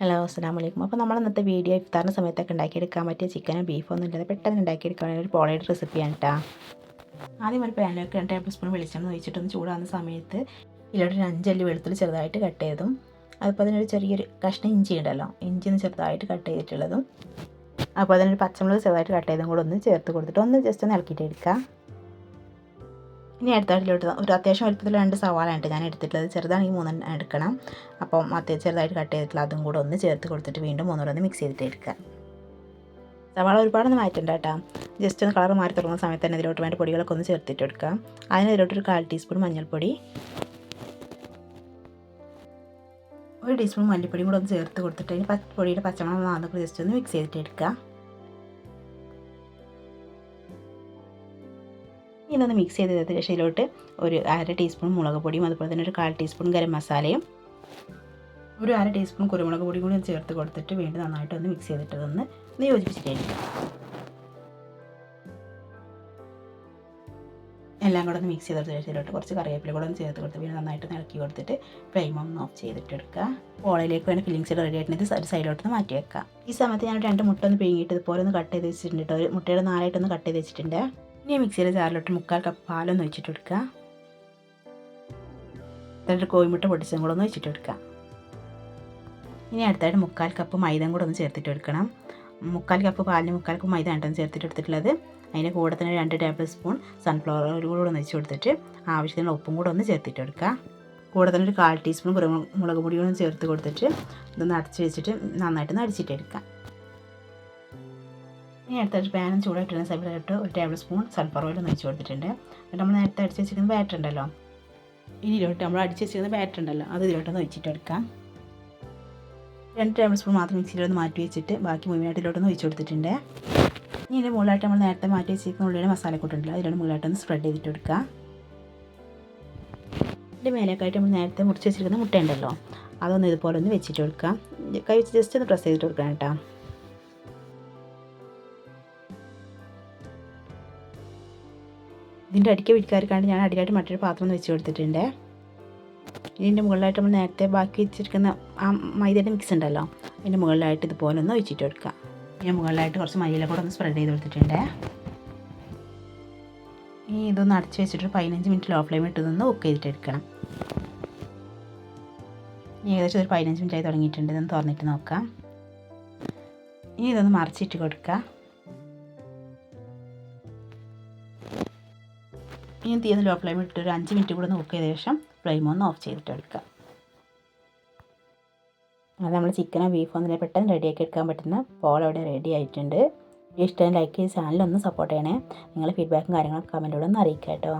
Hello അസ്സാം വലൈക്കും അപ്പോൾ നമ്മൾ ഇന്നത്തെ വീഡിയോ ഇഫ്താറിന്റെ സമയത്തൊക്കെ ഉണ്ടാക്കിയെടുക്കാൻ പറ്റിയ ചിക്കനും ബീഫോ ഒന്നും ഇല്ലാതെ പെട്ടെന്ന് ഉണ്ടാക്കിയെടുക്കാൻ ഒരു പോളയുടെ റെസിപ്പിയാണ് കേട്ടോ ആദ്യം ഒരു പാനിലേക്ക് രണ്ട് ടേബിൾ സ്പൂൺ വെളിച്ചെണ്ണ ഒഴിച്ചിട്ടൊന്ന് ചൂടാകുന്ന സമയത്ത് ഇതിലോട്ട് ഒരു അഞ്ചല്ലി വെളുത്തുള്ളി ചെറുതായിട്ട് കട്ട് ചെയ്തും അതിപ്പോൾ അതിനൊരു ചെറിയൊരു കഷ്ണം ഇഞ്ചി ഉണ്ടല്ലോ ഇഞ്ചി ഒന്ന് ചെറുതായിട്ട് കട്ട് ചെയ്തിട്ടുള്ളതും അപ്പോൾ അതിനൊരു പച്ചമുളക് ചെറുതായിട്ട് കട്ട് ചെയ്തും കൂടെ ഒന്ന് ചേർത്ത് കൊടുത്തിട്ട് ഒന്ന് ജസ്റ്റ് ഒന്ന് ഇളക്കിയിട്ട് എടുക്കാം. ഇനി അടുത്തായിട്ടിലോട്ട് ഒരു അത്യാവശ്യം വലുപ്പത്തിൽ രണ്ട് സവാള ഉണ്ട് ഞാൻ എടുത്തിട്ടുള്ളത്. ചെറുതാണെങ്കിൽ മൂന്നെണ്ണം എടുക്കണം. അപ്പം അത്യാവശ്യം ചെറുതായിട്ട് കട്ട് ചെയ്തിട്ടുള്ള അതും കൂടെ ഒന്ന് ചേർത്ത് കൊടുത്തിട്ട് വീണ്ടും മൂന്നൂടെ മിക്സ് ചെയ്തിട്ട് എടുക്കുക. സവാള ഒരുപാടൊന്നും മാറ്റണ്ട കേട്ടോ. ജസ്റ്റ് ഒന്ന് കളർ മാറി തുടങ്ങുന്ന സമയത്ത് തന്നെ ഇതിലോട്ട് വേണ്ട പൊടികളൊക്കെ ഒന്ന് ചേർത്തിട്ട് എടുക്കുക. അതിന് ഒരു കാൽ ടീസ്പൂൺ മഞ്ഞൾപ്പൊടി. ഒരു ടീസ്പൂൺ മല്ലിപ്പൊടിയും കൂടെ ഒന്ന് ചേർത്ത് കൊടുത്തിട്ട് അതിന് പൊടിയുടെ പച്ചമണം നാന്നൊക്കെ ജസ്റ്റ് ഒന്ന് മിക്സ് ചെയ്തിട്ട് എടുക്കുക. ഇതൊന്ന് മിക്സ് ചെയ്ത് ശേഷം ഒരു അര ടീസ്പൂൺ മുളക് പൊടിയും അതുപോലെ തന്നെ ഒരു കാൽ ടീസ്പൂൺ ഗരം മസാലയും ഒരു അര ടീസ്പൂൺ കുരുമുളക് പൊടിയും കൂടി ചേർത്ത് കൊടുത്തിട്ട് വീണ്ടും നന്നായിട്ട് ഒന്ന് മിക്സ് ചെയ്തിട്ട് ഒന്ന് ഒന്ന് എല്ലാം കൂടെ ഒന്ന് മിക്സ് ചെയ്തെടുത്ത ശേഷത്തിലോട്ട് കുറച്ച് കറിവേപ്പില കൂടെ ഒന്ന് ചേർത്ത് കൊടുത്ത് പിന്നെ നന്നായിട്ട് ഇളക്കി കൊടുത്തിട്ട് ഫ്ലെയിം ഒന്ന് ഓഫ് ചെയ്തിട്ട് എടുക്കുക. ഓളയിലേക്ക് വേണ്ട ഫില്ലിങ്സ് റെഡി ആയിട്ട് ഒരു സൈഡിലോട്ട് ഒന്ന് മാറ്റി വെക്കാം. ഈ സമയത്ത് ഞാൻ രണ്ട് മുട്ട ഒന്ന് പിഴിങ്ങിയിട്ട് ഇതുപോലെ ഒന്ന് കട്ട് ചെയ്ത് വെച്ചിട്ടുണ്ട് ഒരു മുട്ടയുടെ നാലായിട്ടൊന്ന് കട്ട് ചെയ്ത് വെച്ചിട്ടുണ്ട്. ഇനി മിക്സിയുടെ ജാറിലോട്ട് മുക്കാൽ കപ്പ് പാലൊന്ന് ഒഴിച്ചിട്ട് എടുക്കുക എന്നിട്ട് കോഴിമുട്ട പൊടിച്ചും കൂടെ ഒന്ന് ഒഴിച്ചിട്ട് കൊടുക്കുക. ഇനി അടുത്തായിട്ട് മുക്കാൽ കപ്പ് മൈദം കൂടെ ഒന്ന് ചേർത്തിട്ട് എടുക്കണം മുക്കാൽ കപ്പ് പാലിന് മുക്കാൽ കപ്പ് മൈദ ആയിട്ടാണ് ചേർത്തിട്ട് എടുത്തിട്ടുള്ളത് അതിന് കൂടെ തന്നെ രണ്ട് ടേബിൾ സ്പൂൺ സൺഫ്ലവർ ഓയിൽ കൂടെ ഒന്ന് വെച്ച് കൊടുത്തിട്ട് ആവശ്യത്തിന് ഉപ്പും കൂടെ ഒന്ന് ചേർത്തിട്ട് എടുക്കുക കൂടെ തന്നെ ഒരു കാൽ ടീസ്പൂൺ കുരുമുളക് പൊടി കൂടെ ചേർത്ത് കൊടുത്തിട്ട് ഇതൊന്ന് അടച്ച് വെച്ചിട്ട് നന്നായിട്ട് അടിച്ചിട്ട് എടുക്കാം ഇനി അടുത്തൊരു പാനും ചൂടായിട്ടുള്ള സമയത്ത് ഒരു ടേബിൾ സ്പൂൺ സൺഫ്ലവർ ഓയിൽ ഒന്ന് ഒഴിച്ച് കൊടുത്തിട്ടുണ്ട്. എന്നിട്ട് നമ്മൾ നേരത്തെ അടിച്ച് വെച്ചിരിക്കുന്ന ബാറ്റർ ഉണ്ടല്ലോ. ഇനി ഇതിലോട്ട് നമ്മൾ അടിച്ച് വെച്ചിരിക്കുന്ന ബാറ്റർ ഉണ്ടല്ലോ അത് ഇതിലോട്ടൊന്ന് ഒഴിച്ചിട്ട് എടുക്കാം രണ്ട് ടേബിൾ സ്പൂൺ മാത്രം മിക്സിയിലൊന്ന് മാറ്റി വെച്ചിട്ട് ബാക്കി മുഴുവനായിട്ട് ഇതിലോട്ടൊന്ന് ഒഴിച്ച് കൊടുത്തിട്ടുണ്ട്. ഇനി ഇതിന്റെ മുകളിലായിട്ട് നമ്മൾ നേരത്തെ മാറ്റി വെച്ചിരിക്കുന്ന ഉള്ളിയുടെ മസാലക്കൂട്ടുണ്ടല്ലോ അതിലോട്ട് മുകളിലായിട്ടൊന്ന് സ്പ്രെഡ് ചെയ്തിട്ട് എടുക്കുക ഇതിന്റെ മേലേക്കായിട്ട് നമ്മൾ നേരത്തെ മുറിച്ച് വെച്ചിരിക്കുന്ന മുട്ട ഉണ്ടല്ലോ അതൊന്ന് ഇതുപോലെ ഒന്ന് വെച്ചിട്ട് കൊടുക്കുക. കൈ വെച്ച് ജസ്റ്റ് ഒന്ന് പ്രസ് ചെയ്തിട്ട് കൊടുക്കണം കേട്ടോ. ഇതിന്റെ അടിക്ക് പിടിക്കാർക്കാണ്ട് ഞാൻ അടിയിലായിട്ട് മറ്റൊരു പാത്രം വെച്ച് കൊടുത്തിട്ടുണ്ട്. ഇതിന്റെ മുകളിലായിട്ട് നമ്മൾ നേരത്തെ ബാക്കി വെച്ചിരിക്കുന്ന ആ മൈദയുടെ മിക്സ് ഉണ്ടല്ലോ അതിന്റെ മുകളിലായിട്ട് ഇതുപോലെ ഒന്ന് ഒഴിച്ചിട്ട് കൊടുക്കുക. ഞാൻ മുകളിലായിട്ട് കുറച്ച് മൈദയില കൂടെ ഒന്ന് സ്പ്രെഡ് ചെയ്ത് കൊടുത്തിട്ടുണ്ട്. ഇനി ഇതൊന്ന് അടച്ച് വെച്ചിട്ട് പതിനഞ്ച് മിനിറ്റ് ലോ ഫ്ലെയിം ഇട്ട് ഇതൊന്ന് കുക്ക് ചെയ്തിട്ട് എടുക്കണം. ഇനി ഏകദേശം ഒരു പതിനഞ്ച് മിനിറ്റ് ആയി തുടങ്ങിയിട്ടുണ്ട്. ഇതൊന്ന് തുറന്നിട്ട് നോക്കാം. ഇനി ഇതൊന്ന് മറിച്ചിട്ട് കൊടുക്കുക. ഇനി തീർന്ന് ലോ ഫ്ലെയിം ഇട്ട് ഒരു അഞ്ച് മിനിറ്റ് കൂടെ നോക്കിയ ശേഷം ഫ്ലെയിം ഒന്ന് ഓഫ് ചെയ്തിട്ട് എടുക്കുക. അത് നമ്മൾ ചിക്കനോ ബീഫോ ഒന്നും പെട്ടെന്ന് റെഡിയാക്കി എടുക്കാൻ പറ്റുന്ന പോൾ അവിടെ റെഡി ആയിട്ടുണ്ട്. ഇഷ്ടം ലൈക്ക് ചെയ്ത് ചാനലൊന്ന് സപ്പോർട്ട് ചെയ്യണേ. നിങ്ങളുടെ ഫീഡ്ബാക്കും കാര്യങ്ങളൊക്കെ കമന്റിലൂടെ ഒന്ന് അറിയിക്കാം കേട്ടോ.